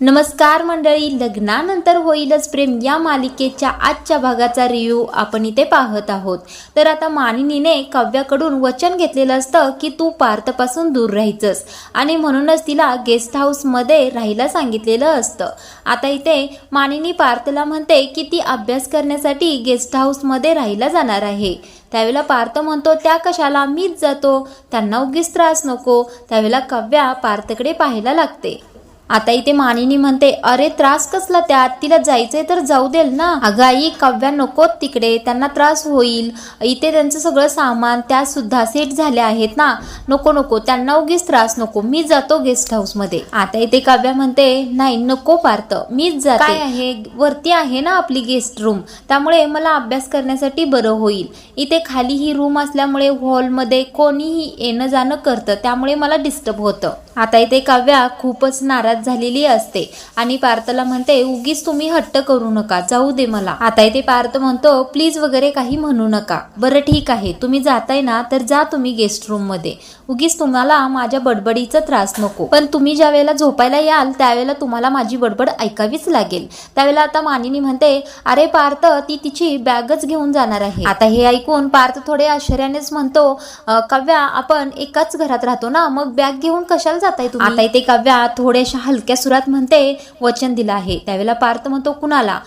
नमस्कार मंडळी लग्नानंतर होईलच प्रेम या मालिकेच्या आजच्या भागाचा रिव्ह्यू आपण इथे पाहत आहोत. तर आता मानिनीने काव्याकडून वचन घेतलेलं असतं की तू पार्थपासून दूर राहायचंस आणि म्हणूनच तिला गेस्ट हाऊसमध्ये राहायला सांगितलेलं असतं. आता इथे मानिनी पार्थला म्हणते की ती अभ्यास करण्यासाठी गेस्ट हाऊसमध्ये राहायला जाणार आहे. त्यावेळेला पार्थ म्हणतो त्या कशाला? मीच जातो. त्यांना उगीच त्रास नको. त्यावेळेला काव्या पार्थकडे पाहायला लागते. आता इथे मानिनी म्हणते अरे त्रास कसला त्यात? तिला जायचंय तर जाऊ देल ना. अगं आई काव्या नकोत तिकडे त्यांना त्रास होईल. इथे त्यांचं सगळं सामान त्या सुद्धा सेट झाले आहेत ना. नको नको त्यांना उगीच त्रास नको. मी जातो गेस्ट हाऊसमध्ये आता इथे काव्या म्हणते नाही नको पार्थ. मीच जाते. काय आहे? वरती आहे ना आपली गेस्ट रूम. त्यामुळे मला अभ्यास करण्यासाठी बरं होईल. इथे खाली ही रूम असल्यामुळे हॉलमध्ये कोणीही येणं जाणं करतं. त्यामुळे मला डिस्टर्ब होतं. आता इथे काव्या खूपच नाराज झालेली असते. आणि पार्थला म्हणते उगीच तुम्ही हट्ट करू नका जाऊ दे मला. आता इथे पार्थ म्हणतो प्लीज वगैरे काही म्हणू नका. बरं ठीक आहे. तुम्ही जाताय ना तर जा तुम्ही गेस्ट रूममध्ये. उगीच तुम्हाला माझ्या बडबडीचा त्रास नको. पण तुम्ही ज्या वेळेला झोपायला याल त्यावेळेला तुम्हाला माझी बडबड ऐकावीच लागेल. त्यावेळेला आता मानिनी म्हणते अरे पार्थ ती तिची बॅगच घेऊन जाणार आहे. आता हे ऐकून पार्थ थोडे आश्चर्यानेच म्हणतो काव्या आपण एकाच घरात राहतो ना मग बॅग घेऊन कशाला जाताय तुम्ही? आता इथे काव्या थोड्याशा हलक्या सुरात म्हणते वचन दिलं आहे. त्यावेळेला पार्थ म्हणतो कुणाला?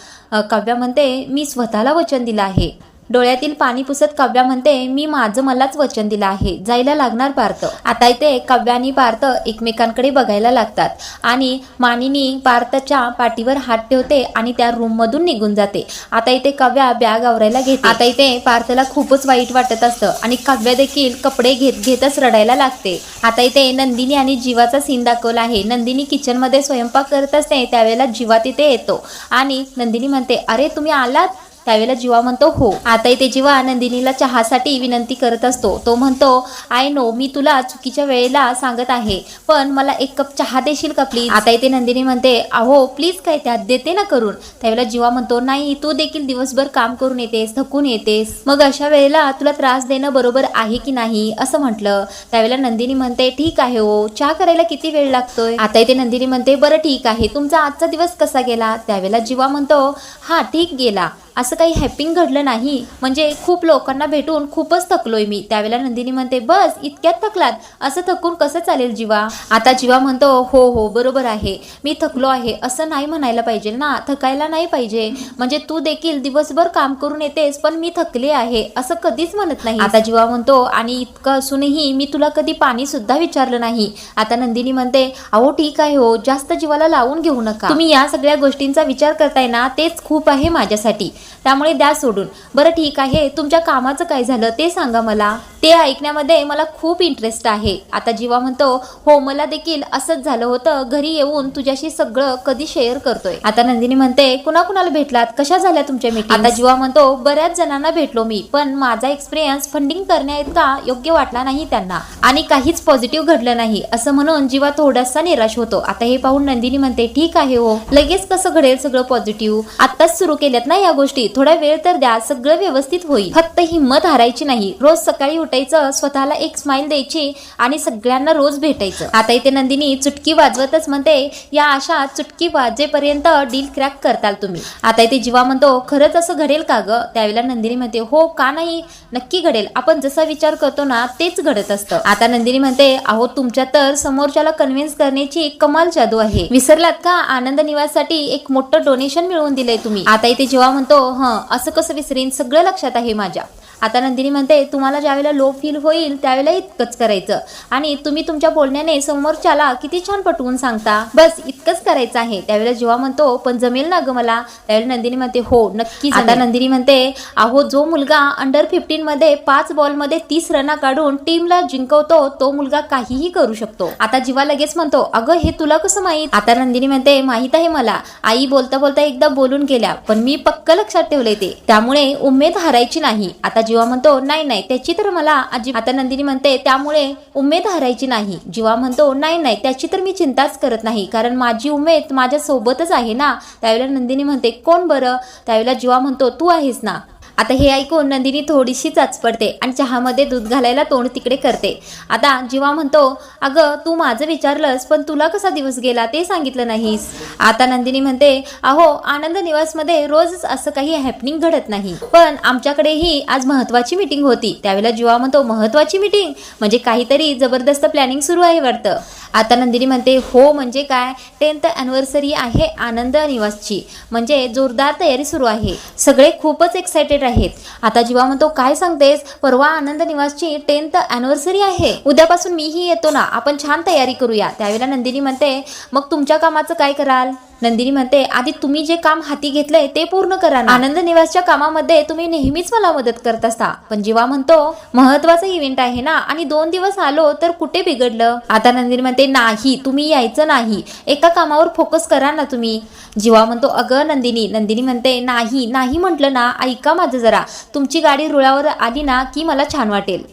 काव्या म्हणते मी स्वतःला वचन दिलं आहे. डोळ्यातील पाणी पुसत काव्या म्हणते मी माझं मलाच वचन दिलं आहे. जायला लागणार पार्थ. आता इथे काव्या आणि पार्थ एकमेकांकडे बघायला लागतात आणि मानिनी पार्थच्या पाठीवर हात ठेवते आणि त्या रूम मधून निघून जाते. आता इथे काव्या बॅग आवरायला घेते. आता इथे पार्थला खूपच वाईट वाटत असतं आणि काव्या देखील कपडे घेत घेतच रडायला लागते. आता इथे नंदिनी आणि जीवाचा सीन दाखवला आहे. नंदिनी किचनमध्ये स्वयंपाक करत असते त्यावेळेला जीवा तिथे येतो आणि नंदिनी म्हणते अरे तुम्ही आलात? त्यावेळेला जीवा म्हणतो हो. आता ते जीवा नंदिनीला चहासाठी विनंती करत असतो. तो म्हणतो आय नो मी तुला चुकीच्या वेळेला सांगत आहे पण मला एक कप चहा देशील का प्लीज? आता इथे नंदिनी म्हणते अहो प्लीज काय त्यात? देते ना करून. त्यावेळेला जीवा म्हणतो नाही तू देखील दिवसभर काम करून येतेस थकून येतेस. मग अशा वेळेला तुला त्रास देणं बरोबर आहे की नाही? असं म्हटलं. त्यावेळेला नंदिनी म्हणते ठीक आहे हो. चहा करायला किती वेळ लागतोय? आता इथे नंदिनी म्हणते बरं ठीक आहे. तुमचा आजचा दिवस कसा गेला? त्यावेळेला जीवा म्हणतो हा ठीक गेला. असं काही हॅपिंग घडलं नाही. म्हणजे खूप लोकांना भेटून खूपच थकलोय मी. त्यावेळेला नंदिनी म्हणते बस इतक्यात थकलात. असं थकून कसं चालेल जीवा? आता जीवा म्हणतो हो हो बरोबर आहे. मी थकलो आहे. असं नाही म्हणायला पाहिजे ना. थकायला नाही पाहिजे. म्हणजे तू देखील दिवसभर काम करून येतेस पण मी थकले आहे. असं कधीच म्हणत नाही. आता जीवा म्हणतो आणि इतकं असूनही मी तुला कधी पाणी सुद्धा विचारलं नाही. आता नंदिनी म्हणते अहो ठीक आहे हो. जास्त जीवाला लावून घेऊ नका. तुम्ही या सगळ्या गोष्टींचा विचार करताय ना तेच खूप आहे माझ्यासाठी. त्यामुळे द्या सोडून. बरं ठीक आहे. तुमच्या कामाचं काय झालं ते सांगा मला. ते ऐकण्यामध्ये मला खूप इंटरेस्ट आहे. आता जीवा म्हणतो हो मला देखील असंच झालं होतं. घरी येऊन तुझ्याशी सगळं कधी शेअर करतोय? आता नंदिनी म्हणते कुणा कुणाला भेटलात? कशा झाल्या तुमच्या मीटिंग आता जीवा म्हणतो बऱ्याच जणांना भेटलो मी पण माझा एक्सपिरियन्स फंडिंग करण्याइतका योग्य वाटला नाही त्यांना. आणि काहीच पॉझिटिव्ह घडलं नाही. असं म्हणून जीवा थोडासा निराश होतो. आता हे पाहून नंदिनी म्हणते ठीक आहे हो. लगेच कसं घडेल सगळं पॉझिटिव्ह आत्ताच सुरू केल्यात ना या गोष्टी? थोडा वेळ तर द्या सगळं व्यवस्थित होईल. फक्त हिंमत हारायची नाही. रोज सकाळी उठायचं स्वतःला एक स्माइल द्यायची आणि सगळ्यांना रोज भेटायचं. आता इथे नंदिनी चुटकी वाजवतच म्हणते या अशा चुटकी वाजेपर्यंत डील क्रॅक करताल तुम्ही. आता इथे जीवा म्हणतो खरंच असं घडेल का ग? त्यावेळेला नंदिनी म्हणते हो का नाही? नक्की घडेल. आपण जसा विचार करतो ना तेच घडत असतं. आता नंदिनी म्हणते अहो तुमच्या तर समोरच्याला कन्व्हिन्स करण्याची कमाल जादू आहे. विसरलात का? आनंद निवाससाठी एक मोठं डोनेशन मिळवून दिलंय तुम्ही. आता इथे जेव्हा म्हणतो हो, हं असं कसं विसरीन? सगळं लक्षात आहे माझ्या. आता नंदिनी म्हणते तुम्हाला ज्यावेळेला लो फील होईल त्यावेळेला इतकंच करायचं. आणि तुम्ही तुमच्या बोलण्याने समोरच्याला किती छान पटवून सांगता. बस इतकंच करायचं आहे. त्यावेळेला जेव्हा म्हणतो पण जमेल ना ग मला? त्यावेळेला नंदिनी म्हणते हो नक्की आता नंदिनी म्हणते अहो जो मुलगा अंडर फिफ्टीन मध्ये पाच बॉलमध्ये तीस रना काढून टीमला जिंकवतो तो मुलगा काहीही करू शकतो. आता जीवा लगेच म्हणतो अगं हे तुला कसं माहीत? आता नंदिनी म्हणते माहीत आहे मला. आई बोलता बोलता एकदा बोलून गेल्या पण मी पक्क लक्षात ठेवलंय ते. त्यामुळे उमेद हारायची नाही. आता जीवा म्हणतो नाही नाही त्याची तर मला आजी आता नंदिनी म्हणते त्यामुळे उमेद हरायची नाही. जीवा म्हणतो नाही नाही त्याची तर मी चिंताच करत नाही कारण माझी उमेद माझ्या सोबतच आहे ना. त्यावेळेला नंदिनी म्हणते कोण बरं? त्यावेळेला जीवा म्हणतो तू आहेस ना. आता हे ऐकून नंदिनी थोडीशी चाचपडते आणि चहामध्ये दूध घालायला तोंड तिकडे करते. आता जीवा म्हणतो अगं तू माझं विचारलंस पण तुला कसा दिवस गेला ते सांगितलं नाहीस. आता नंदिनी म्हणते अहो आनंद निवासमध्ये रोजच असं काही हॅपनिंग घडत नाही. पण आमच्याकडेही आज महत्वाची मीटिंग होती. त्यावेळेला जीवा म्हणतो महत्वाची मीटिंग म्हणजे काहीतरी जबरदस्त प्लॅनिंग सुरू आहे वाटतं. आता नंदिनी म्हणते हो म्हणजे काय? टेन्थ अॅनिव्हर्सरी आहे आनंद निवासची. म्हणजे जोरदार तयारी सुरू आहे. सगळे खूपच एक्सायटेड आहेत. आता जीवा म्हणतो काय सांगतेस? परवा आनंद निवासची टेन्थ अॅनिव्हर्सरी आहे. उद्यापासून मीही येतो ना. आपण छान तयारी करूया. त्यावेळेला नंदिनी म्हणते मग तुमच्या कामाचं काय कराल? नंदिनी म्हणते आधी तुम्ही जे काम हाती घेतलंय ते पूर्ण करा ना. आनंद निवासच्या कामामध्ये तुम्ही नेहमीच मला मदत करत असता. पण जीवा म्हणतो महत्त्वाचा इव्हेंट आहे ना आणि दोन दिवस आलो तर कुठे बिघडलं? आता नंदिनी म्हणते नाही तुम्ही यायचं नाही. एका कामावर फोकस करा ना तुम्ही. जीवा म्हणतो अगं नंदिनी नंदिनी म्हणते नाही नाही म्हटलं ना ऐका माझं जरा. तुमची गाडी रुळावर आली ना की मला छान वाटेल.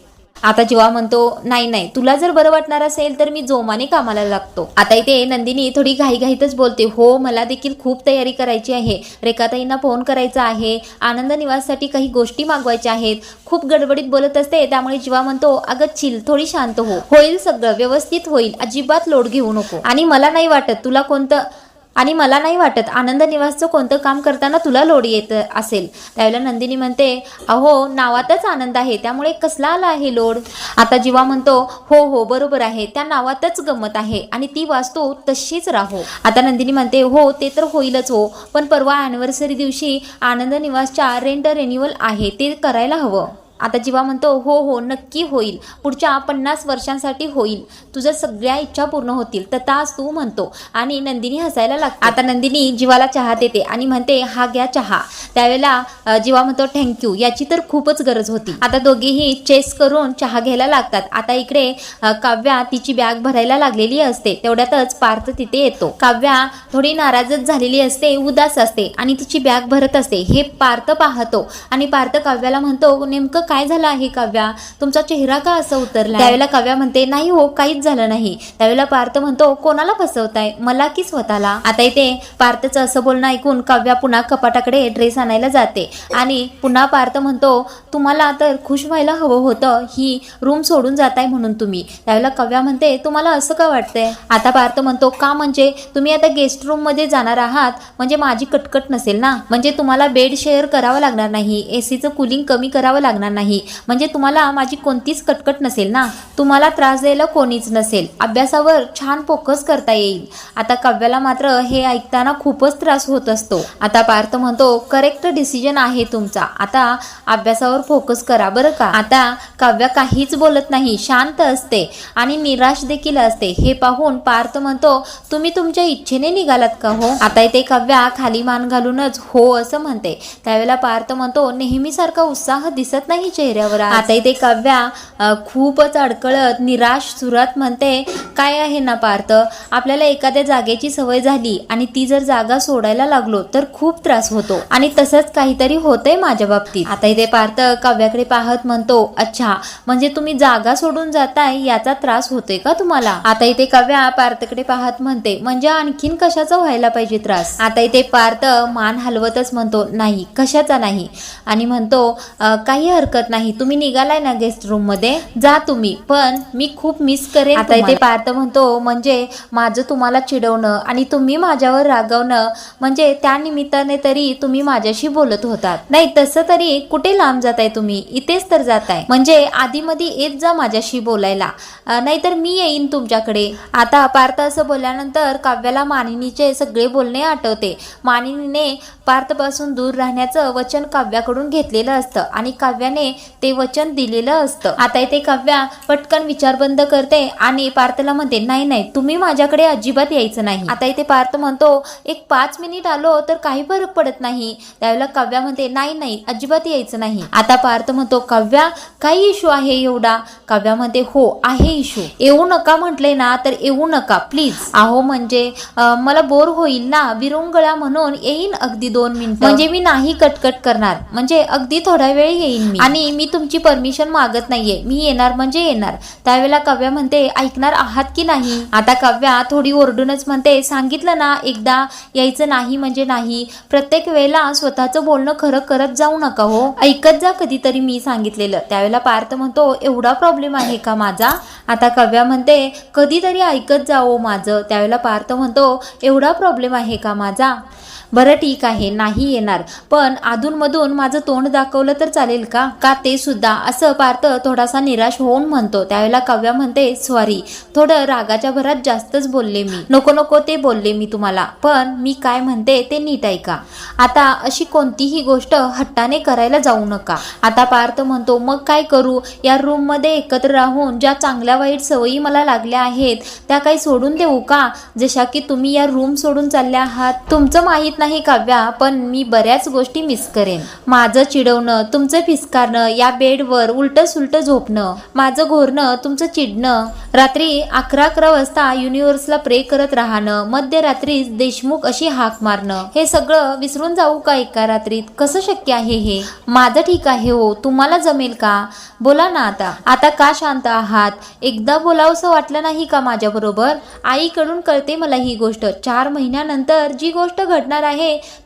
आता जीवा म्हणतो नाही नाही तुला जर बरं वाटणार असेल तर मी जोमाने कामाला लागतो. आता इथे नंदिनी थोडी घाईघाईतच बोलते हो मला देखील खूप तयारी करायची आहे. रेखाताईंना फोन करायचा आहे. आनंद निवाससाठी काही गोष्टी मागवायच्या आहेत. खूप गडबडीत बोलत असते त्यामुळे जीवा म्हणतो अगं चिल थोडी शांत हो. होईल सगळं व्यवस्थित होईल. अजिबात लोड घेऊ नको. आणि मला नाही वाटत तुला कोणतं आणि मला नाही वाटत आनंद निवासचं कोणतं काम करताना तुला लोड येत असेल. त्यावेळेला नंदिनी म्हणते अहो नावातच आनंद आहे त्यामुळे कसला आला आहे लोड? आता जीवा म्हणतो हो हो बरोबर आहे त्या नावातच गंमत आहे आणि ती वास्तू तशीच राहो. आता नंदिनी म्हणते हो ते तर होईलच हो पण परवा अॅनिव्हर्सरी दिवशी आनंद निवासच्या रेंट रेन्युअल आहे ते करायला हवं. आता जीवा म्हणतो हो हो नक्की होईल. पुढच्या पन्नास वर्षांसाठी होईल. तुझ्या सगळ्या इच्छा पूर्ण होतील. तर तास तू म्हणतो आणि नंदिनी हसायला लागते. आता नंदिनी जीवाला चहा देते आणि म्हणते हा घ्या चहा. त्यावेळेला जीवा म्हणतो थँक्यू याची तर खूपच गरज होती. आता दोघेही चेस करून चहा घ्यायला लागतात. आता इकडे काव्या तिची बॅग भरायला लागलेली असते. तेवढ्यातच पार्थ तिथे येतो. काव्या थोडी नाराजच झालेली असते उदास असते आणि तिची बॅग भरत असते. हे पार्थ पाहतो आणि पार्थ काव्याला म्हणतो नेमकं काय झालं आहे काव्या? तुमचा चेहरा का असं उतरला त्यावेळेला काव्या म्हणते नाही हो काहीच झालं नाही. त्यावेळेला पार्थ म्हणतो कोणाला फसवताय? मला की स्वतःला? आता इथे पार्थचं असं बोलणं ऐकून काव्या पुन्हा कपाटाकडे ड्रेस आणायला जाते. आणि पुन्हा पार्थ म्हणतो तुम्हाला तर खुश व्हायला हवं होतं ही रूम सोडून जाताय म्हणून तुम्ही. त्यावेळेला काव्या म्हणते तुम्हाला असं का वाटतंय? आता पार्थ म्हणतो का म्हणजे? तुम्ही आता गेस्ट रूममध्ये जाणार आहात म्हणजे माझी कटकट नसेल ना? म्हणजे तुम्हाला बेड शेअर करावं लागणार नाही एसीचं कुलिंग कमी करावं लागणार नाही. नाही. म्हणजे तुम्हाला माझी कोणतीच कटकट नसेल ना? तुम्हाला त्रास द्यायला कोणीच नसेल. अभ्यासावर छान फोकस करता येईल. आता काव्याला मात्र हे ऐकताना खूपच त्रास होत असतो. आता पार्थ म्हणतो करेक्ट डिसिजन आहे तुमचा. आता अभ्यासावर फोकस करा बरं का? आता काव्या काहीच बोलत नाही. शांत असते. आणि निराश देखील असते. हे पाहून पार्थ म्हणतो तुम्ही तुमच्या इच्छेने निघालात का हो? आता इथे काव्या खाली मान घालूनच हो असं म्हणते. त्यावेळेला पार्थ म्हणतो नेहमीसारखा उत्साह दिसत नाही चेहऱ्यावर आता इथे काव्या खूपच अडकळत निराश सुरात म्हणते काय आहे ना पार्थ? आपल्याला एखाद्या जागेची सवय झाली आणि ती जर जागा सोडायला लागलो तर खूप त्रास होतो. आणि तसंच काहीतरी होतंय माझ्या बाबतीत. आता इथे पार्थ काव्याकडे पाहत म्हणतो अच्छा म्हणजे तुम्ही जागा सोडून जाताय याचा त्रास होतोय का तुम्हाला? आता इथे काव्या पार्थकडे पाहत म्हणते म्हणजे आणखीन कशाचा व्हायला पाहिजे त्रास? आता इथे पार्थ मान हलवतच म्हणतो नाही कशाचा नाही? आणि म्हणतो काही हरकत नाही. तुम्ही निघालाय ना गेस्ट रूममध्ये? जा तुम्ही. पण मी खूप मिस करेन आता इथे पार्थ म्हणतो म्हणजे माझं तुम्हाला चिडवणं आणि तुम्ही माझ्यावर रागवणं म्हणजे त्या निमित्ताने तरी तुम्ही माझ्याशी बोलत होतात. नाही तसं तरी कुठे लांब जाताय तुम्ही? इथेच तर जाताय. म्हणजे आधी मध्ये येत जा माझ्याशी बोलायला. नाहीतर मी येईन तुमच्याकडे. आता पार्थ असं बोलल्यानंतर काव्याला मानिनीचे सगळे बोलणे आठवते. मानिनीने पार्थपासून दूर राहण्याचं वचन काव्याकडून घेतलेलं असतं आणि काव्याने ते वचन दिलेलं असतं. आता इथे काव्या पटकन विचार बंद करते आणि पार्थला म्हणते नाही नाही तुम्ही माझ्याकडे अजिबात यायचं नाही. आता इथे पार्थ म्हणतो एक पाच मिनिट आलो तर काही फरक पडत नाही. त्यावेळेला काव्या म्हणते नाही नाही अजिबात यायचं नाही. आता पार्थ म्हणतो काव्या काही इशू आहे एवढा? काव्या म्हणते हो आहे इशू. येऊ नका म्हटले ना तर येऊ नका प्लीज. अहो म्हणजे मला बोर होईल ना विरुंगळा म्हणून येईन अगदी दोन दोन मिनिटं. म्हणजे मी नाही कटकट करणार. म्हणजे अगदी थोडा वेळ येईन मी. आणि मी तुमची परमिशन मागत नाहीये. मी येणार म्हणजे येणार. त्यावेळेला काव्या म्हणते ऐकणार आहात की नाही? आता काव्या थोडी ओरडूनच म्हणते सांगितलं ना एकदा यायचं नाही म्हणजे नाही. प्रत्येक वेळेला स्वतःचं बोलणं खरं करत जाऊ नका हो. ऐकत जा कधीतरी मी सांगितलेलं. त्यावेळेला पार्थ म्हणतो एवढा प्रॉब्लेम आहे का माझा? आता काव्या म्हणते कधीतरी ऐकत जाओ माझं. त्यावेळेला पार्थ म्हणतो एवढा प्रॉब्लेम आहे का माझा? बरं ठीक आहे नाही येणार. पण अधूनमधून माझं तोंड दाखवलं तर चालेल का? का ते सुद्धा? असं पार्थ थोडासा निराश होऊन म्हणतो. त्यावेळेला काव्या म्हणते सॉरी. थोडं रागाच्या भरात जास्तच बोलले मी. नको नको ते बोलले मी तुम्हाला. पण मी काय म्हणते ते नीट ऐका. आता अशी कोणतीही गोष्ट हट्टाने करायला जाऊ नका. आता पार्थ म्हणतो मग काय करू? या रूममध्ये एकत्र राहून ज्या चांगल्या वाईट सवयी मला लागल्या आहेत त्या काही सोडून देऊ का? जशा की तुम्ही या रूम सोडून चालल्या आहात. तुमचं माहीत नाही काव्या पण मी बऱ्याच गोष्टी मिस करेन. माझं चिडवणं तुमचं फिसकारणं या बेडवर उलट सुलट झोपणं माझं घोरणं तुमचं चिडणं रात्री अकरा अकरा वाजता युनिव्हर्सला प्रे करत राहणं मध्यरात्री देशमुख अशी हाक मारणं हे सगळं विसरून जाऊ का एका रात्रीत? कसं शक्य आहे हे? माझं ठीक आहे हो तुम्हाला जमेल का? बोला ना आता. आता का शांत आहात? एकदा बोलावंसं वाटलं नाही का माझ्याबरोबर? आईकडून कळते मला ही गोष्ट. चार महिन्यानंतर जी गोष्ट घडणार आहे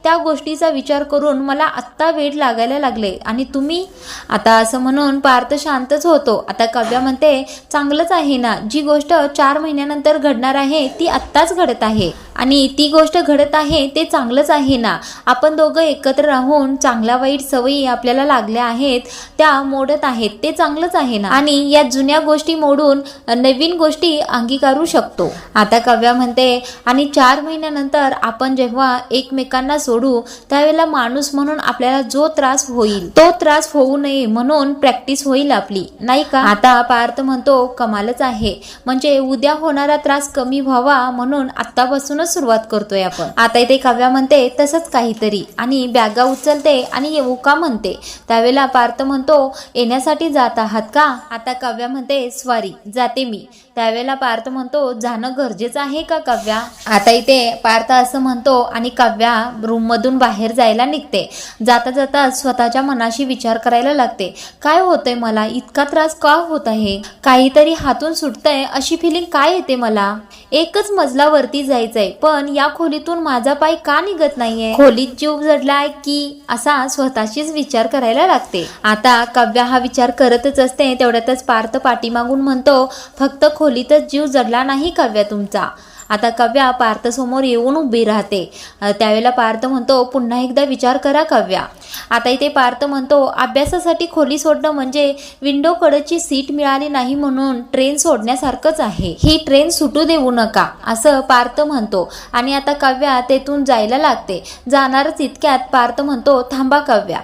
त्या गोष्टीचा विचार करून मला आत्ता वेळ लागायला लागले. आणि तुम्ही आता असं म्हणून पार्थ शांतच होतो. आता काव्या म्हणते चांगलंच आहे ना. जी गोष्ट चार महिन्यानंतर घडणार आहे ती आत्ताच घडत आहे. आणि ती गोष्ट घडत आहे ते चांगलंच आहे ना? आपण दोघं एकत्र राहून चांगल्या वाईट सवयी आपल्याला लागल्या आहेत त्या मोडत आहेत ते चांगलंच आहे ना? आणि या जुन्या गोष्टी मोडून नवीन गोष्टी अंगीकारू शकतो. आता कव्या म्हणते आणि चार महिन्यानंतर आपण जेव्हा एकमेकांना सोडू त्यावेळेला माणूस म्हणून आपल्याला जो त्रास होईल तो त्रास होऊ नये म्हणून प्रॅक्टिस होईल आपली नाही का? आता पार्थ म्हणतो कमालच आहे. म्हणजे उद्या होणारा त्रास कमी व्हावा म्हणून आतापासूनच सुरुवात करतोय आपण. आता इथे काव्या म्हणते तसंच काहीतरी. आणि बॅगा उचलते आणि येऊ का म्हणते. त्यावेळेला पार्थ म्हणतो येण्यासाठी जात आहात का? आता काव्या म्हणते स्वारी जाते मी. त्यावेळेला पार्थ म्हणतो जाणं गरजेचं आहे का काव्या? आता इथे पार्थ असं म्हणतो आणि काव्या रूम मधून बाहेर जायला निघते. जाता जाता स्वतःच्या मनाशी विचार करायला लागते. काय होतंय मला? इतका त्रास का होत आहे? काहीतरी हातून सुटतंय. अशी फिलिंग काय येते मला? एकच मजलावरती जायचंय. पण या खोलीतून माझा पाय का निघत नाहीये? खोलीत जीव जडलाय की? असा स्वतःशीच विचार करायला लागते. आता काव्या हा विचार करतच असते तेवढ्यातच पार्थ पाठीमागून म्हणतो फक्त खोलीतच जीव जडला नाही काव्या तुमचा. आता काव्या पार्थसमोर येऊन उभी राहते. त्यावेळेला पार्थ म्हणतो पुन्हा एकदा विचार करा काव्या. आता इथे पार्थ म्हणतो अभ्यासासाठी खोली सोडणं म्हणजे विंडो कडची सीट मिळाली नाही म्हणून ट्रेन सोडण्यासारखंच आहे. ही ट्रेन सुटू देऊ नका असं पार्थ म्हणतो. आणि आता काव्या तेथून जायला लागते. जाणारच इतक्यात पार्थ म्हणतो थांबा काव्या.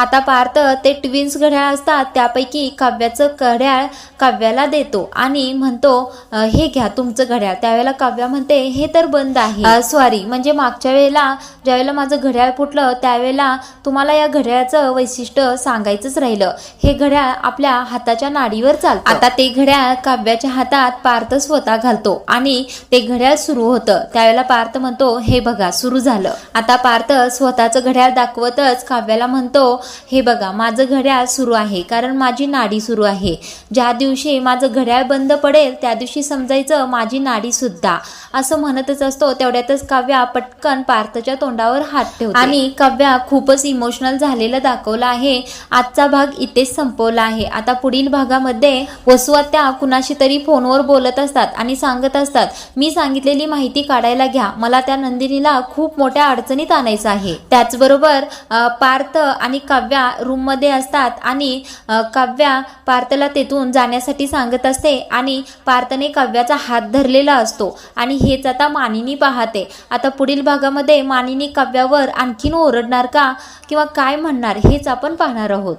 आता पार्थ ते ट्विन्स घड्याळ असतात त्यापैकी काव्याचं घड्याळ काव्याला देतो आणि म्हणतो हे घ्या तुमचं घड्याळ. त्यावेळेला काव्या म्हणते हे तर बंद आहे. सॉरी म्हणजे मागच्या वेळेला ज्यावेळेला माझं घड्याळ फुटलं त्यावेळेला तुम्हाला या घड्याळाचं वैशिष्ट्य सांगायचंच राहिलं. हे घड्याळ आपल्या हाताच्या नाडीवर चालतं. आता ते घड्याळ काव्याच्या हातात पार्थ स्वतः घालतो आणि ते घड्याळ सुरू होतं. त्यावेळेला पार्थ म्हणतो हे बघा सुरू झालं. आता पार्थ स्वतःचं घड्याळ दाखवतच काव्याला म्हणतो हे बघा माझं घड्याळ सुरू आहे कारण माझी नाडी सुरू आहे. ज्या दिवशी माझं घड्याळ बंद पडेल त्या दिवशी समजायचं माझी नाडी सुद्धा. असं म्हणतच असतो तेवढ्यातच काव्या पटकन पार्थच्या तोंडावर हात ठेवते. आणि काव्या खूपच इमोशनल झालेलं दाखवलं आहे. आजचा भाग इथेच संपवला आहे. आता पुढील भागामध्ये वसुआत्या कुणाशी तरी फोनवर बोलत असतात आणि सांगत असतात मी सांगितलेली माहिती काढायला घ्या. मला त्या नंदिनीला खूप मोठ्या अडचणीत आणायचं आहे. त्याचबरोबर पार्थ आणि काव्या रूममध्ये असतात आणि काव्या पार्थला तेथून जाण्यासाठी सांगत असते आणि पार्थने काव्याचा हात धरलेला असतो आणि हेच आता मानिनी पाहते. आता पुढील भागामध्ये मानिनी काव्यावर आणखीन ओरडणार का किंवा काय म्हणणार हेच आपण पाहणार आहोत.